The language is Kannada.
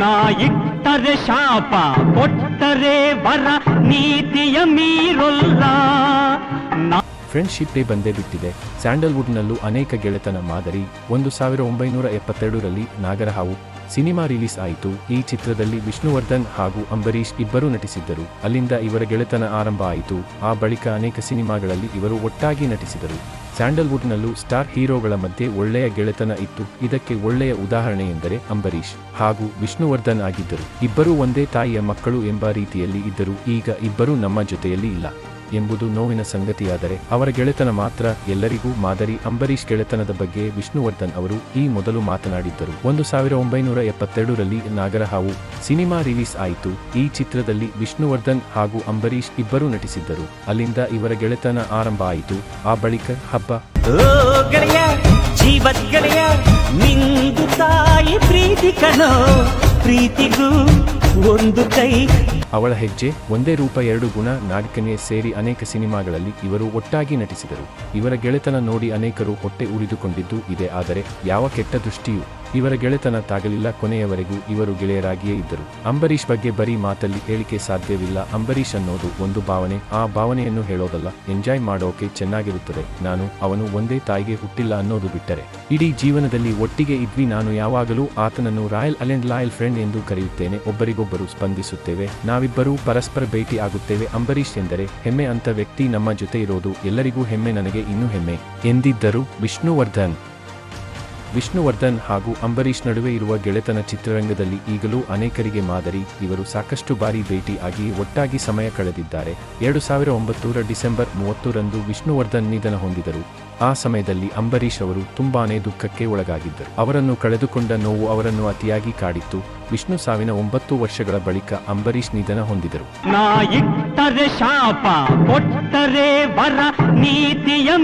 ನಾ ಇಟ್ಟರೆ ಶಾಪ, ಕೊಟ್ಟರೆ ವರ, ನೀತಿಯ ಮೀರೊಲ್ಲ. ಫ್ರೆಂಡ್ಶಿಪ್ ಡೇ ಬಂದೇ ಬಿಟ್ಟಿದೆ. ಸ್ಯಾಂಡಲ್ವುಡ್ನಲ್ಲೂ ಅನೇಕ ಗೆಳೆತನ ಮಾದರಿ. ಒಂದು ಸಾವಿರ ಒಂಬೈನೂರ ಎಪ್ಪತ್ತೆರಡರಲ್ಲಿ ನಾಗರಹಾವು ಸಿನಿಮಾ ರಿಲೀಸ್ ಆಯಿತು. ಈ ಚಿತ್ರದಲ್ಲಿ ವಿಷ್ಣುವರ್ಧನ್ ಹಾಗೂ ಅಂಬರೀಷ್ ಇಬ್ಬರು ನಟಿಸಿದ್ದರು. ಅಲ್ಲಿಂದ ಇವರ ಗೆಳೆತನ ಆರಂಭ ಆಯಿತು. ಆ ಬಳಿಕ ಅನೇಕ ಸಿನಿಮಾಗಳಲ್ಲಿ ಇವರು ಒಟ್ಟಾಗಿ ನಟಿಸಿದರು. ಸ್ಯಾಂಡಲ್ವುಡ್ನಲ್ಲೂ ಸ್ಟಾರ್ ಹೀರೋಗಳ ಮಧ್ಯೆ ಒಳ್ಳೆಯ ಗೆಳೆತನ ಇತ್ತು. ಇದಕ್ಕೆ ಒಳ್ಳೆಯ ಉದಾಹರಣೆ ಎಂದರೆ ಅಂಬರೀಷ್ ಹಾಗೂ ವಿಷ್ಣುವರ್ಧನ್ ಆಗಿದ್ದರು. ಇಬ್ಬರೂ ಒಂದೇ ತಾಯಿಯ ಮಕ್ಕಳು ಎಂಬ ರೀತಿಯಲ್ಲಿ ಇದ್ದರು. ಈಗ ಇಬ್ಬರೂ ನಮ್ಮ ಜೊತೆಯಲ್ಲಿ ಇಲ್ಲ. ಎಂಬುದು ನೋವಿನ ಸಂಗತಿಯಾದರೆ ಅವರ ಗೆಳೆತನ ಮಾತ್ರ ಎಲ್ಲರಿಗೂ ಮಾದರಿ. ಅಂಬರೀಷ್ ಗೆಳೆತನದ ಬಗ್ಗೆ ವಿಷ್ಣುವರ್ಧನ್ ಅವರು ಈ ಮೊದಲು ಮಾತನಾಡಿದ್ದರು. ಒಂದು ಸಾವಿರ ಒಂಬೈನೂರ ಎಪ್ಪತ್ತೆರಡರಲ್ಲಿ ನಾಗರಹಾವು ಸಿನಿಮಾ ರಿಲೀಸ್ ಆಯಿತು. ಈ ಚಿತ್ರದಲ್ಲಿ ವಿಷ್ಣುವರ್ಧನ್ ಹಾಗೂ ಅಂಬರೀಷ್ ಇಬ್ಬರೂ ನಟಿಸಿದ್ದರು. ಅಲ್ಲಿಂದ ಇವರ ಗೆಳೆತನ ಆರಂಭ ಆಯಿತು. ಆ ಬಳಿಕ ಹಬ್ಬ. ನಿಂದು ತಾಯಿ ಪ್ರೀತಿ ಕಣೋ. ಪ್ರೀತಿಗೂ ಒಂದು ಕೈ. ಅವಳ ಹೆಜ್ಜೆ ಒಂದೇ ರೂಪ ಎರಡು ಗುಣ ನಾಲ್ಕನೇ ಸೇರಿ ಅನೇಕ ಸಿನಿಮಾಗಳಲ್ಲಿ ಇವರು ಒಟ್ಟಾಗಿ ನಟಿಸಿದರು. ಇವರ ಗೆಳೆತನ ನೋಡಿ ಅನೇಕರು ಹೊಟ್ಟೆ ಉರಿದುಕೊಂಡಿದ್ದು ಇದೆ, ಆದರೆ ಯಾವ ಕೆಟ್ಟ ದೃಷ್ಟಿಯೂ ಇವರ ಗೆಳೆತನ ತಾಗಲಿಲ್ಲ ಕೊನೆಯವರೆಗೂ ಇವರು ಗೆಳೆಯರಾಗಿಯೇ ಇದ್ದರು. ಅಂಬರೀಷ್ ಬಗ್ಗೆ ಬರೀ ಮಾತಲ್ಲಿ ಹೇಳಿಕೆ ಸಾಧ್ಯವಿಲ್ಲ. ಅಂಬರೀಷ್ ಅನ್ನೋದು ಒಂದು ಭಾವನೆ. ಆ ಭಾವನೆಯನ್ನು ಹೇಳೋದಲ್ಲ. ಎಂಜಾಯ್ ಮಾಡೋಕೆ ಚೆನ್ನಾಗಿರುತ್ತದೆ. ನಾನು ಅವನು ಒಂದೇ ತಾಯಿಗೆ ಹುಟ್ಟಿಲ್ಲ ಅನ್ನೋದು ಬಿಟ್ಟರೆ. ಇಡೀ ಜೀವನದಲ್ಲಿ ಒಟ್ಟಿಗೆ ಇದ್ವಿ. ನಾನು ಯಾವಾಗಲೂ ಆತನನ್ನು ರಾಯಲ್ ಅಲೆಂಡ್ ಲಾಯಲ್ ಫ್ರೆಂಡ್ ಎಂದು ಕರೆಯುತ್ತೇನೆ. ಒಬ್ಬರಿಗೊಬ್ಬರು ಸ್ಪಂದಿಸುತ್ತೇವೆ. ನಾವಿಬ್ಬರೂ ಪರಸ್ಪರ ಭೇಟಿ ಆಗುತ್ತೇವೆ. ಅಂಬರೀಷ್ ಎಂದರೆ ಹೆಮ್ಮೆ ಅಂತ ವ್ಯಕ್ತಿ ನಮ್ಮ ಜೊತೆ ಇರೋದು. ಎಲ್ಲರಿಗೂ ಹೆಮ್ಮೆ ನನಗೆ ಇನ್ನೂ ಹೆಮ್ಮೆ ಎಂದಿದ್ದರು ವಿಷ್ಣುವರ್ಧನ್. ವಿಷ್ಣುವರ್ಧನ್ ಹಾಗೂ ಅಂಬರೀಷ್ ನಡುವೆ ಇರುವ ಗೆಳೆತನ ಚಿತ್ರರಂಗದಲ್ಲಿ ಈಗಲೂ ಅನೇಕರಿಗೆ ಮಾದರಿ. ಇವರು ಸಾಕಷ್ಟು ಬಾರಿ ಭೇಟಿ ಆಗಿ ಒಟ್ಟಾಗಿ ಸಮಯ ಕಳೆದಿದ್ದಾರೆ. ಎರಡು ಸಾವಿರ ಒಂಬತ್ತರ ಡಿಸೆಂಬರ್ ಮೂವತ್ತರಂದು ವಿಷ್ಣುವರ್ಧನ್ ನಿಧನ ಹೊಂದಿದರು. ಆ ಸಮಯದಲ್ಲಿ ಅಂಬರೀಷ್ ಅವರು ತುಂಬಾನೇ ದುಃಖಕ್ಕೆ ಒಳಗಾಗಿದ್ದರು. ಅವರನ್ನು ಕಳೆದುಕೊಂಡ ನೋವು ಅವರನ್ನು ಅತಿಯಾಗಿ ಕಾಡಿತ್ತು. ವಿಷ್ಣು ಸಾವಿನ ಒಂಬತ್ತು ವರ್ಷಗಳ ಬಳಿಕ ಅಂಬರೀಷ್ ನಿಧನ ಹೊಂದಿದರು. ಶಾಪ ನೀತಿಯ